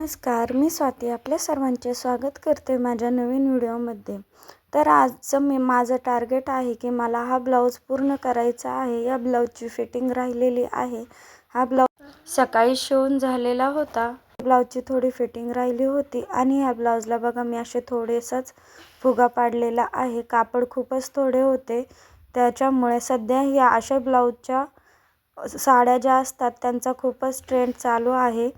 नमस्कार मी स्वाती आपल्या सर्वांचे स्वागत करते माझ्या नवीन व्हिडिओमध्ये. तर आजचं मी माझं टार्गेट आहे की मला हा ब्लाऊज पूर्ण करायचा आहे. या ब्लाऊजची फिटिंग राहिलेली आहे. हा ब्लाऊज सकाळी शिवून झालेला होता. ब्लाऊजची थोडी फिटिंग राहिली होती आणि ह्या ब्लाऊजला बघा मी असे थोडेसाच फुगा पाडलेला आहे. कापड खूपच थोडे होते. त्याच्यामुळे सध्या ह्या अशा ब्लाऊजच्या साड्या ज्या असतात त्यांचा खूपच ट्रेंड चालू आहे.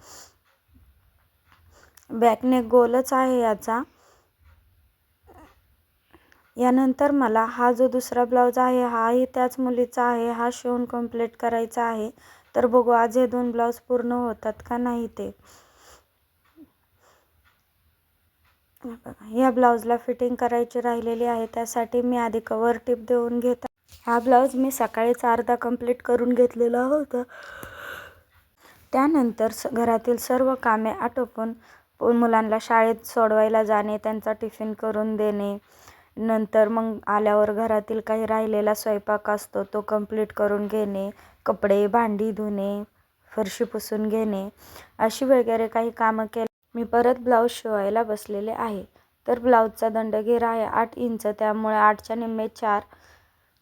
बॅकने गोलच आहे याचा. यानंतर मला हा जो दुसरा ब्लाऊज आहे हाही त्याच मुलीचा आहे हा शिवून कंप्लीट करायचा आहे. तर बघू आज हे दोन ब्लाऊज पूर्ण होतात का नाही ते. या ब्लाऊजला फिटिंग करायची राहिलेली आहे त्यासाठी मी आधी कवर टिप देऊन घेत. हा ब्लाऊज मी सकाळीच अर्धा कंप्लीट करून घेतलेला होता. त्यानंतर घरातील सर्व कामे आटोपून मुलांना शाळेत सोडवायला जाणे त्यांचा टिफिन करून देणे. नंतर मग आल्यावर घरातील काही राहिलेला स्वयंपाक असतो तो कंप्लीट करून घेणे. कपडे भांडी धुणे फरशी पुसून घेणे. अशी वगैरे काही कामं केली. मी परत ब्लाऊज शिवायला बसलेले आहे. तर ब्लाऊजचा दंडगेर आहे. आठ इंच त्यामुळे आठच्या निम्मे चार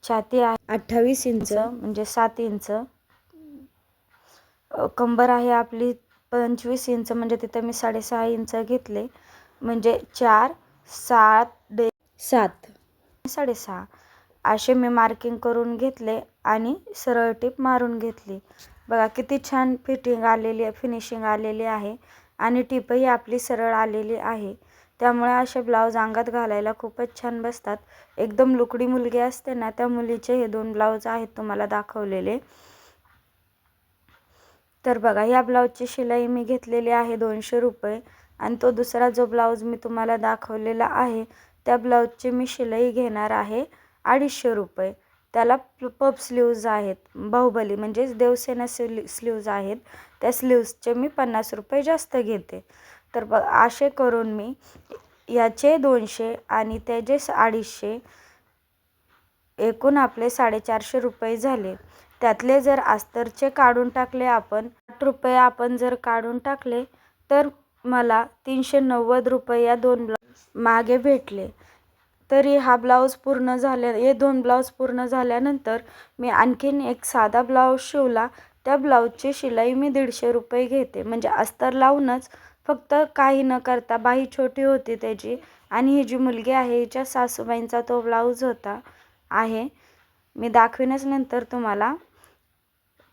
छाती आहे. अठ्ठावीस इंच. म्हणजे सात इंच. कंबर आहे आपली. पंचवीस इंच म्हणजे तिथं मी साडेसहा इंच घेतले. म्हणजे चार सात डे सात. साडेसहा. असे मी मार्किंग करून घेतले आणि सरळ टीप मारून घेतली. बघा किती छान फिटिंग आलेली आहे फिनिशिंग आलेली आहे आणि टिपही आपली सरळ आलेली आहे. त्यामुळे असे ब्लाऊज अंगात घालायला खूपच छान बसतात. एकदम लुकडी मुलगी असते ना त्या मुलीचे हे दोन ब्लाऊज आहेत तुम्हाला दाखवलेले. तर बघा या ब्लाऊजची शिलाई मी घेतलेली आहे दोनशे रुपये आणि तो दुसरा जो ब्लाऊज मी तुम्हाला दाखवलेला आहे त्या ब्लाऊजची मी शिलाई घेणार आहे अडीचशे रुपये. त्याला पप स्लीव्ज आहेत बाहुबली म्हणजेच देवसेना स्ली स्लीव्ज आहेत. त्या स्लीव्जचे मी पन्नास रुपये जास्त घेते. तर ब असे करून मी याचे दोनशे आणि त्याचे अडीचशे एकूण आपले साडेचारशे रुपये झाले. त्यातले जर अस्तरचे काढून टाकले आपण आठ रुपये आपण जर काढून टाकले तर मला तीनशे नव्वद रुपये या दोन ब्लाऊज मागे भेटले. तरी हा ब्लाऊज पूर्ण झाल्या हे दोन ब्लाऊज पूर्ण झाल्यानंतर मी आणखीन एक साधा ब्लाऊज शिवला. त्या ब्लाऊजची शिलाई मी दीडशे रुपये घेते. म्हणजे अस्तर लावूनच फक्त काही न करता बाई छोटी होती त्याची आणि ही जी मुलगी आहे हिच्या सासूबाईंचा तो ब्लाऊज होता आहे. मी दाखवीनच नंतर तुम्हाला.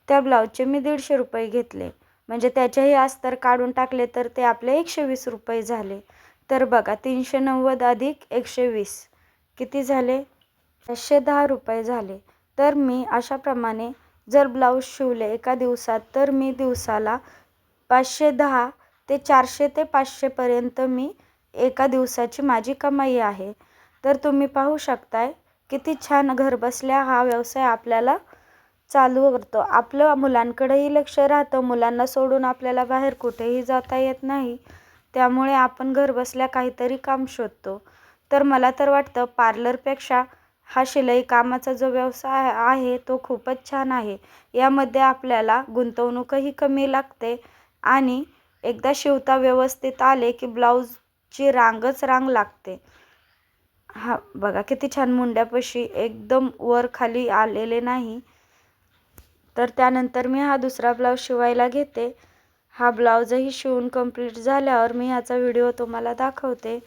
त्या ब्लाऊजचे मी दीडशे रुपये घेतले. म्हणजे त्याचेही अस्तर काढून टाकले तर ते आपले एकशे वीस रुपये झाले. तर बघा तीनशे नव्वद अधिक एकशे वीस किती झाले? पाचशे दहा रुपये झाले. तर मी अशाप्रमाणे जर ब्लाऊज शिवले एका दिवसात तर मी दिवसाला पाचशे दहा ते चारशे ते पाचशेपर्यंत मी एका दिवसाची माझी कमाई आहे. तर तुम्ही पाहू शकताय किती छान घरबसल्या हा व्यवसाय आपल्याला चालू करतो आपलं मुलांकडेही लक्ष राहतं. मुलांना सोडून आपल्याला बाहेर कुठेही जाता येत नाही. त्यामुळे आपण घरबसल्या काहीतरी काम शोधतो. तर मला तर वाटतं पार्लरपेक्षा हा शिलाई कामाचा जो व्यवसाय आहे तो खूपच छान आहे. यामध्ये आपल्याला गुंतवणूकही कमी लागते आणि एकदा शिवता व्यवस्थित आले की ब्लाऊजची रांगच रांग लागते. हा बघा किती छान मुंड्यापाशी एकदम वर खाली आलेले नाही. तर त्यानंतर मी हा दुसरा ब्लाऊज शिवायला घेते. हा ब्लाऊजही शिवून कंप्लीट झाल्यावर मी याचा व्हिडिओ तुम्हाला दाखवते.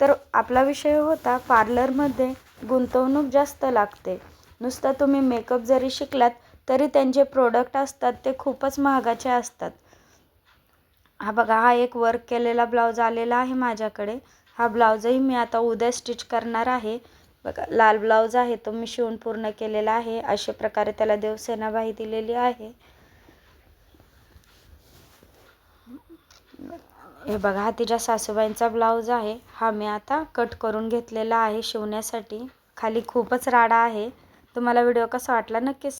तर आपला विषय होता पार्लरमध्ये गुंतवणूक जास्त लागते. नुसतं तुम्ही मेकअप जरी शिकलात तरी त्यांचे प्रोडक्ट असतात ते खूपच महागाचे असतात. हा बघा हा एक वर्क केलेला ब्लाऊज आलेला आहे माझ्याकडे. हा ब्लाऊजही मी आता उद्या स्टिच करणार आहे. बघा लाल ब्लाऊज आहे तो मी शिवून पूर्ण केलेला आहे. अशा प्रकारे त्याला देवसेनाबाई दिलेली आहे. हे बघा हा तिच्या सासूबाईंचा ब्लाऊज आहे. हा मी आता कट करून घेतलेला आहे शिवण्यासाठी. खाली खूपच राडा आहे. तुम्हाला व्हिडिओ कसा वाटला नक्कीच